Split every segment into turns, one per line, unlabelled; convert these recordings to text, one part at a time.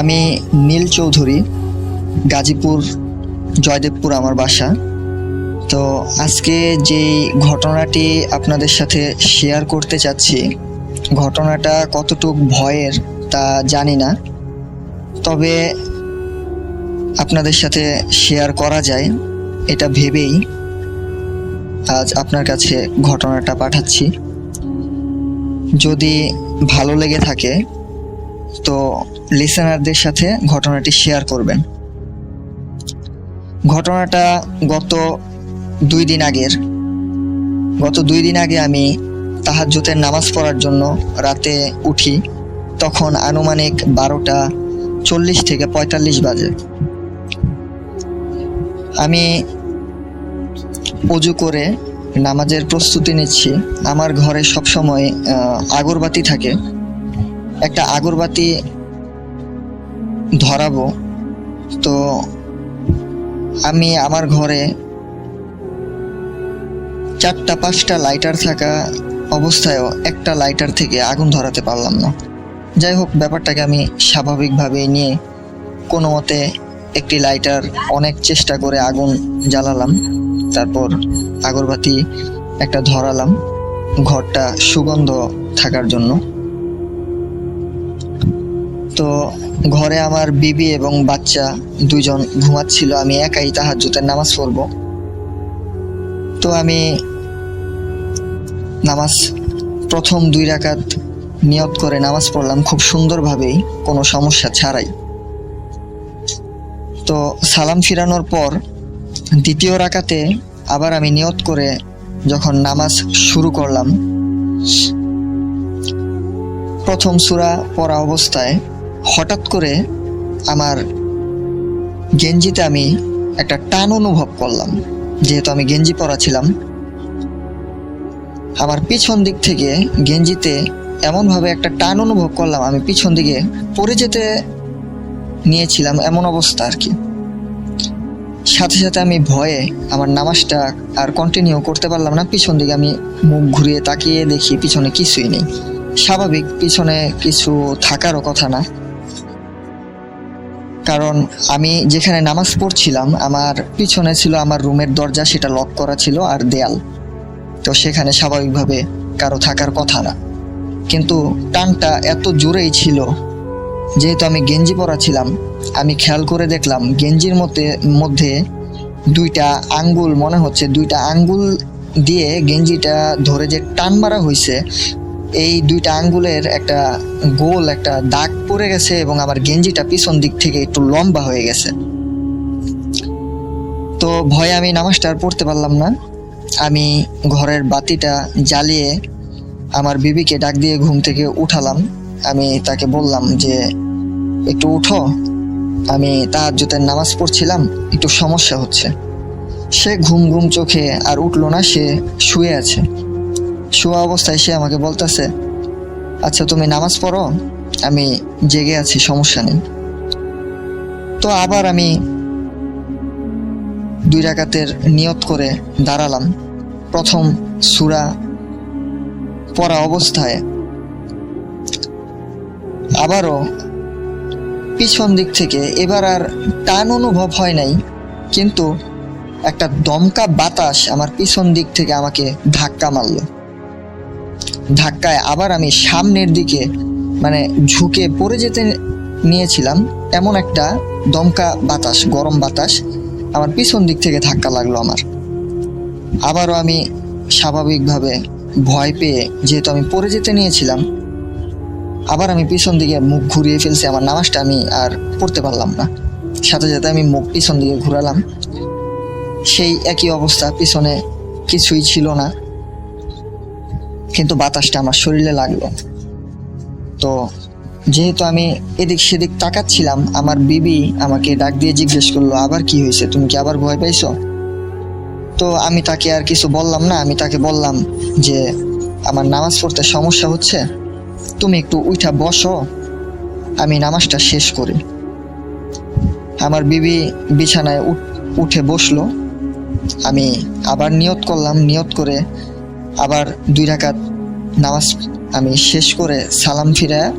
আমি নীল চৌধুরী, গাজীপুর, জয়দেবপুর আমার বাসা। তো আজকে যেই ঘটনাটি আপনাদের সাথে শেয়ার করতে চাচ্ছি, ঘটনাটা কতটুক ভয়ের তা জানি না। তবে আপনাদের সাথে শেয়ার করা যায়, এটা ভেবেই আজ আপনার কাছে ঘটনাটা পাঠাচ্ছি। যদি ভালো লেগে থাকে তো লিসেনারদের সাথে ঘটনাটি শেয়ার করবেন। ঘটনাটা গত দুই দিন আগের। গত দুই দিন আগে আমি তাহাজ্জুতের নামাজ পড়ার জন্য রাতে উঠি, তখন আনুমানিক বারোটা চল্লিশ থেকে পঁয়তাল্লিশ বাজে। আমি অজু করে নামাজের প্রস্তুতি নিচ্ছি। আমার ঘরে সবসময় আগরবাতি থাকে। একটা আগরবাতি ধরাবো। তো আমি আমার ঘরে চারটা, পাঁচটা লাইটার থাকা অবস্থায়ও একটা লাইটার থেকে আগুন ধরাতে পারলাম না। যাই হোক, ব্যাপারটাকে আমি স্বাভাবিকভাবে নিয়ে কোনো মতে একটি লাইটার অনেক চেষ্টা করে আগুন জ্বালালাম। তারপর আগরবাতি একটা ধরালাম। ঘরটা সুগন্ধ থাকার জন্য। তো ঘরে আমার বিবি এবং বাচ্চা দুজন ঘুমাচ্ছিল, আমি একাই তাহাজ্জুতের নামাজ পড়ব। তো আমি নামাজ প্রথম দুই রাকাত নিয়ত করে নামাজ পড়লাম, খুব সুন্দরভাবেই, কোনো সমস্যা ছাড়াই। তো সালাম ফিরানোর পর দ্বিতীয় রাকাতে আবার আমি নিয়ত করে যখন নামাজ শুরু করলাম, প্রথম সূরা পড়া অবস্থায় হঠাৎ করে আমার গেঞ্জিতে আমি একটা টান অনুভব করলাম। যেহেতু আমি গেঞ্জি পরা ছিলাম, আমার পিছন দিক থেকে গেঞ্জিতে এমনভাবে একটা টান অনুভব করলাম, আমি পিছন দিকে পড়ে যেতে নিয়েছিলাম এমন অবস্থা আর কি। সাথে সাথে আমি ভয়ে আমার নামাজটা আর কন্টিনিউ করতে পারলাম না, পিছন দিকে আমি মুখ ঘুরিয়ে তাকিয়ে দেখি পিছনে কিছুই নেই। স্বাভাবিক, পিছনে কিছু থাকারও কথা না। কারণ আমি যেখানে নামাজ পড়ছিলাম, আমার পিছনে ছিল আমার রুমের দরজা, সেটা লক করা ছিল আর দেয়াল। তো সেখানে স্বাভাবিকভাবে কারও থাকার কথা না। কিন্তু টানটা এত জোরেই ছিল, যেহেতু আমি গেঞ্জি পরা ছিলাম, আমি খেয়াল করে দেখলাম গেঞ্জির মধ্যে মধ্যে দুইটা আঙ্গুল, মনে হচ্ছে দুইটা আঙ্গুল দিয়ে গেঞ্জিটা ধরে যে টান মারা হয়েছে এই দুইটা আঙ্গুলের একটা গোল, একটা দাগ পড়ে গেছে এবং আমার গেঞ্জিটা পিছন দিক থেকে একটু লম্বা হয়ে গেছে। তো ভয়ে আমি নামাজটা আর পড়তে পারলাম না। আমি ঘরের বাতিটা জ্বালিয়ে আমার বিবিকে ডাক দিয়ে ঘুম থেকে উঠালাম। আমি তাকে বললাম যে, একটু উঠো। আমি তাহাজ্জুদের নামাজ পড়ছিলাম, একটু সমস্যা হচ্ছে। সে ঘুম ঘুম চোখে আর উঠল না, সে শুয়ে আছে। শোয়া অবস্থায় সে আমাকে বলতেছে আচ্ছা তুমি নামাজ পড়ো, আমি জেগে আছি, সমস্যা নেই। তো আবার আমি দুই রাকাতের নিয়ত করে দাঁড়ালাম। প্রথম সুরা পড়া অবস্থায় আবারও পিছন দিক থেকে, এবার আর টান অনুভব হয় নাই, কিন্তু একটা দমকা বাতাস আমার পিছন দিক থেকে আমাকে ধাক্কা মারলো। ধাক্কায় আবার আমি সামনের দিকে মানে ঝুঁকে পড়ে যেতে নিয়েছিলাম, এমন একটা দমকা বাতাস, গরম বাতাস আমার পিছন দিক থেকে ধাক্কা লাগল আমার। আবারও আমি স্বাভাবিকভাবে ভয় পেয়ে যেহেতু আমি পড়ে যেতে নিয়েছিলাম, আবার আমি পিছন দিকে মুখ ঘুরিয়ে ফেলছি, আমার নামাজটা আমি আর পড়তে পারলাম না। সাথে সাথে আমি মুখ পিছন দিকে ঘুরালাম। সেই একই অবস্থা, পিছনে কিছুই ছিল না। কিন্তু বাতাসটা আমার শরীরে লাগল। তো যেহেতু আমি এদিক সেদিক তাকাচ্ছিলাম, আমার বিবি আমাকে ডাক দিয়ে জিজ্ঞেস করল, আবার কি হয়েছে? তুমি কি আবার ভয় পাইছো? তো আমি তাকে আর কিছু বললাম না, আমি তাকে বললাম যে, আমার নামাজ পড়তে সমস্যা হচ্ছে, তুমি একটু উঠা বসো, আমি নামাজটা শেষ করি। আমার বিবি বিছানায় উঠ- বসল। আমি আবার নিয়ত করলাম, নিয়ত করে আবার দুই রাকাত নামাজ আমি শেষ করে সালাম ফিরে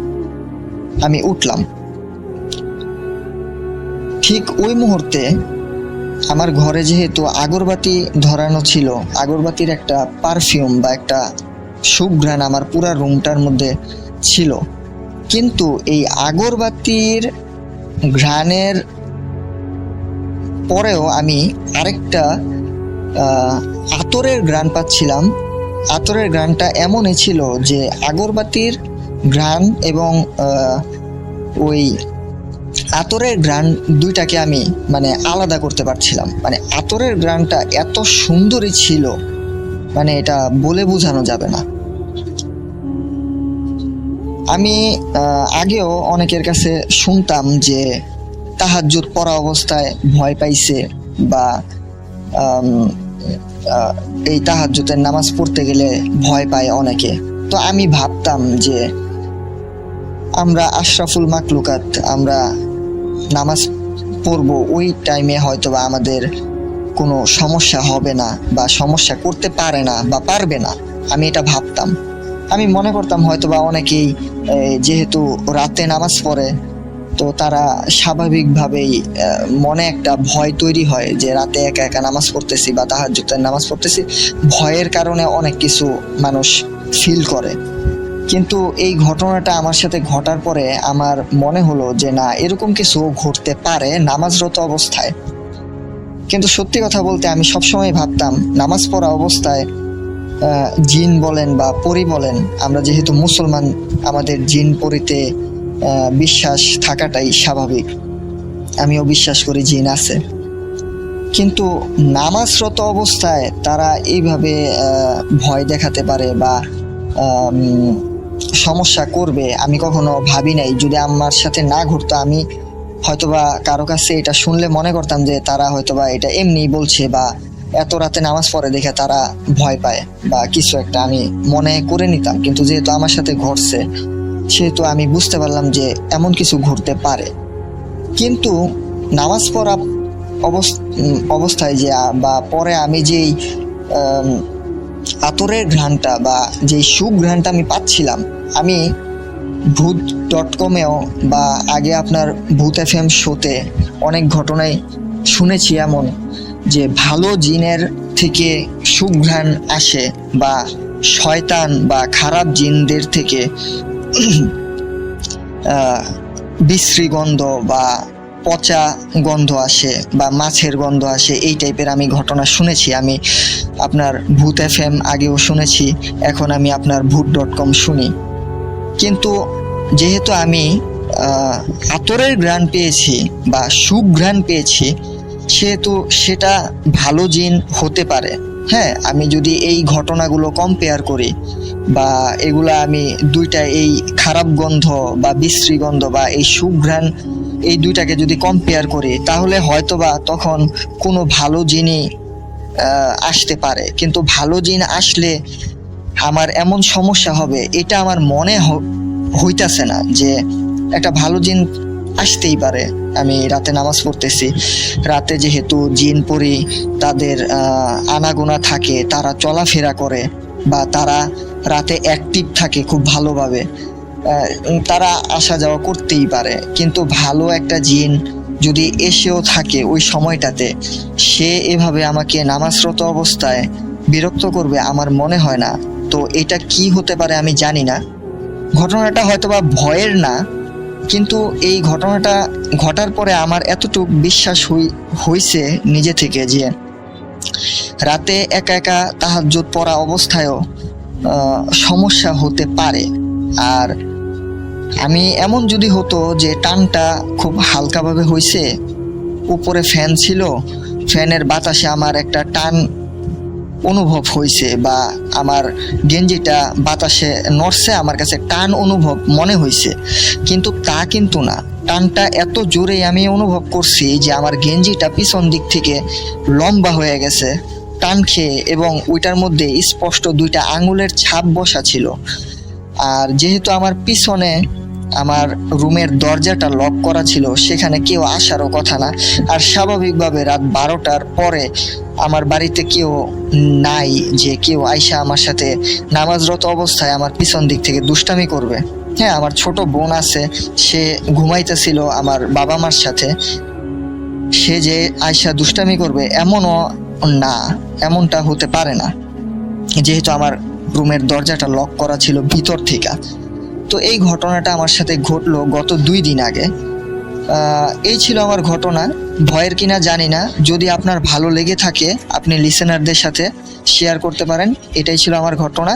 আমি উঠলাম। ঠিক ওই মুহূর্তে আমার ঘরে যেহেতু আগরবাতি ধরানো ছিল, আগরবাতির একটা পারফিউম বা একটা সুঘ্রাণ আমার পুরা রুমটার মধ্যে ছিল। কিন্তু এই আগরবাতির ঘ্রাণের পরেও আমি আরেকটা আতরের ঘ্রাণ পাচ্ছিলাম। আতরের ঘ্রাণটা এমনই ছিল যে আগরবাতির ঘ্রাণ এবং ওই আতরের গ্রান দুইটাকে আমি মানে আলাদা করতে পারছিলাম। মানে আতরের গ্রানটা এত সুন্দরই ছিল মানে এটা বলে বোঝানো যাবে না। আমি আগেও অনেকের কাছে শুনতাম যে তাহাজ্জুদ পড়া অবস্থায় ভয় পাইছে বা এই তাহাজ্জুদের নামাজ পড়তে গেলে ভয় পায় অনেকে। তো আমি ভাবতাম যে আমরা আশরাফুল মাকলুকাত, আমরা নামাজ পড়ব ওই টাইমে হয়তো বা আমাদের কোনো সমস্যা হবে না বা সমস্যা করতে পারে না বা পারবে না। আমি এটা ভাবতাম। আমি মনে করতাম হয়তো বা অনেকেই যেহেতু রাতে নামাজ পড়ে তো তারা স্বাভাবিকভাবেই মনে একটা ভয় তৈরি হয় যে রাতে একা একা নামাজ পড়তেছি বা তাহার তাহাজ্জুদের নামাজ পড়তেছি। ভয়ের কারণে অনেক কিছু মানুষ ফিল করে। কিন্তু এই ঘটনাটা আমার সাথে ঘটার পরে আমার মনে হলো যে না, এরকম কিছু ঘটতে পারে নামাজরত অবস্থায়। কিন্তু সত্যি কথা বলতে আমি সবসময় ভাবতাম, নামাজ পড়া অবস্থায় জিন বলেন বা পরি বলেন, আমরা যেহেতু মুসলমান, আমাদের জিন পরিতে বিশ্বাস থাকাটাই স্বাভাবিক। আমিও বিশ্বাস করি জিন আছে। কিন্তু নামাজরত অবস্থায় তারা এইভাবে ভয় দেখাতে পারে বা সমস্যা করবে, আমি কখনো ভাবি নাই। যদি আমার সাথে না ঘুরতো, আমি হয়তোবা কারও কাছে এটা শুনলে মনে করতাম যে তারা হয়তোবা এটা এমনি বলছে বা এত রাতে নামাজ পড়ে দেখে তারা ভয় পায় বা কিছু একটা আমি মনে করে নিতাম। কিন্তু যেহেতু আমার সাথে ঘটছে সেহেতু আমি বুঝতে পারলাম যে এমন কিছু ঘটতে পারে। কিন্তু নামাজ পড়া অবস- অবস্থায় যে, বা পরে আমি যেই আতরের ঘ্রাণটা বা যে সুঘ্রাণটা আমি পাচ্ছিলাম, আমি ভূত ডট কমেও বা আগে আপনার ভূত এফ এম শোতে অনেক ঘটনাই শুনেছি এমন যে ভালো জিনের থেকে সুঘ্রাণ আসে বা শয়তান বা খারাপ জিনদের থেকে বিশ্রী গন্ধ বা পচা গন্ধ আসে বা মাছের গন্ধ আসে, এই টাইপের আমি ঘটনা শুনেছি। আমি আপনার ভূত এফ এম আগেও শুনেছি, এখন আমি আপনার ভূত ডট কম শুনি। কিন্তু যেহেতু আমি আতরের ঘ্রাণ পেয়েছি বা সুঘ্রাণ পেয়েছি, সেহেতু সেটা ভালো জিন হতে পারে। হ্যাঁ আমি যদি এই ঘটনাগুলো কম্পেয়ার করি বা এগুলা আমি দুইটা এই খারাপ গন্ধ বা বিশ্রী গন্ধ বা এই সুঘ্রাণ এই দুইটাকে যদি কম্পেয়ার করি, তাহলে হয়তোবা তখন কোনো ভালো জিনই আসতে পারে। কিন্তু ভালো জিন আসলে আমার এমন সমস্যা হবে, এটা আমার মনে হইতাছে না যে একটা ভালো জিন আসতেই পারে। আমি রাতে নামাজ পড়তেছি। রাতে যেহেতু জিন পড়ি তাদের আনাগোনা থাকে, তারা চলাফেরা করে বা তারা রাতে অ্যাক্টিভ থাকে খুব ভালোভাবে। তারা আসা যাওয়া করতেই পারে। কিন্তু ভালো একটা জিন যদি এসেও থাকে ওই সময়টাতে, সে এভাবে আমাকে নামাজরত অবস্থায় বিরক্ত করবে আমার মনে হয় না। তো এটা কি হতে পারে আমি জানি না। ঘটনাটা হয়তোবা ভয়ের না কিন্তু এই ঘটনাটা ঘটার পরে আমার এতটুকু বিশ্বাস হই- হইছে নিজে থেকে যে রাতে একা একা তাহাজ্জুদ পড়া অবস্থায়ও সমস্যা হতে পারে। আর আমি এমন যদি হতো যে টানটা খুব হালকাভাবে হইছে, উপরে ফ্যান ছিল, ফ্যানের বাতাসে আমার একটা টান অনুভব হয়েছে বা আমার গেঞ্জিটা বাতাসে নড়ছে, আমার কাছে টান অনুভব মনে হয়েছে। কিন্তু তা কিন্তু না। টানটা এত জোরে আমি অনুভব করছি যে আমার গেঞ্জিটা পিছন দিক থেকে লম্বা হয়ে গেছে, টান খেয়ে এবং ওইটার মধ্যে স্পষ্ট দুইটা আঙুলের ছাপ বসা ছিল। আর যেহেতু আমার পিছনে আমার রুমের দরজাটা লক করা ছিল, সেখানে কেউ আসারও কথা না। আর স্বাভাবিকভাবে রাত বারোটার পরে আমার বাড়িতে কেউ নাই যে কেউ আইসা আমার সাথে নামাজরত অবস্থায় আমার পিছন দিক থেকে দুষ্টামি করবে। হ্যাঁ আমার ছোট বোন আছে, সে ঘুমাইতেছিল আমার বাবা মার সাথে। সে যে আয়সা দুষ্টামি করবে এমনও না, এমনটা হতে পারে না। যেহেতু আমার রুমের দরজাটা লক করা ছিল ভিতর থেকে। তো এই ঘটনাটা আমার সাথে ঘটলো গত দুই দিন আগে। এই ছিল আমার ঘটনা। ভয়ের কিনা জানি না। যদি আপনার ভালো লেগে থাকে, আপনি লিসেনারদের সাথে শেয়ার করতে পারেন। এটাই ছিল আমার ঘটনা।